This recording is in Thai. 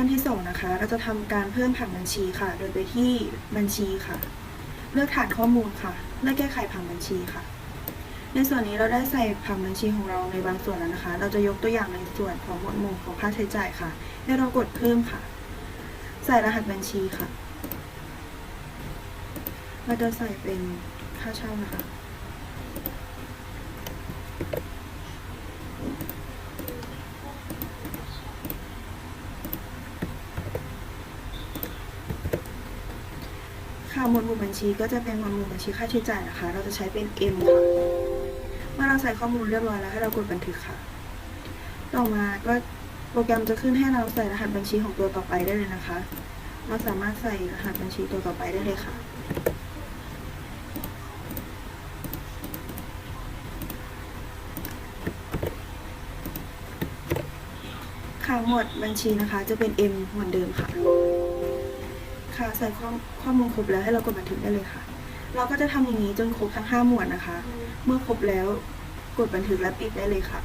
ขั้นที่สองนะคะ เราจะทำการเพิ่มผังบัญชีค่ะ โดยไปที่บัญชีค่ะ เลือกฐานข้อมูลค่ะ เลือกแก้ไขผังบัญชีค่ะ ในส่วนนี้เราได้ใส่ผังบัญชีของเราในบางส่วนแล้วนะคะ เราจะยกตัวอย่างในส่วนของหมวดหมู่ของค่าใช้จ่ายค่ะ ให้เรากดเพิ่มค่ะ ใส่รหัสบัญชีค่ะ เราจะใส่เป็นค่าเช่านะคะ ค่ะหมวดหมู่บัญชีก็จะเป็นหมวดหมู่บัญชีค่าใช้จ่ายนะคะ เราจะใช้เป็น M ค่ะเมื่อเราใส่ข้อมูลเรียบร้อยแล้วให้เรากดบันทึกค่ะ ต่อมาก็โปรแกรมจะขึ้นให้เราใส่รหัสบัญชีของตัวต่อไปได้เลยนะคะ เราสามารถใส่รหัสบัญชีตัวต่อไปได้เลยค่ะ ค่ะหมวดบัญชีนะคะจะเป็น M เหมือนเดิมค่ะ ค่ะใส่ข้อข้อมูลครบแล้วให้เรากดบันทึกได้เลยค่ะ เราก็จะทำอย่างนี้จนครบทั้ง 5 หมวดนะคะ เมื่อครบแล้วกดบันทึกและปิดได้เลยค่ะ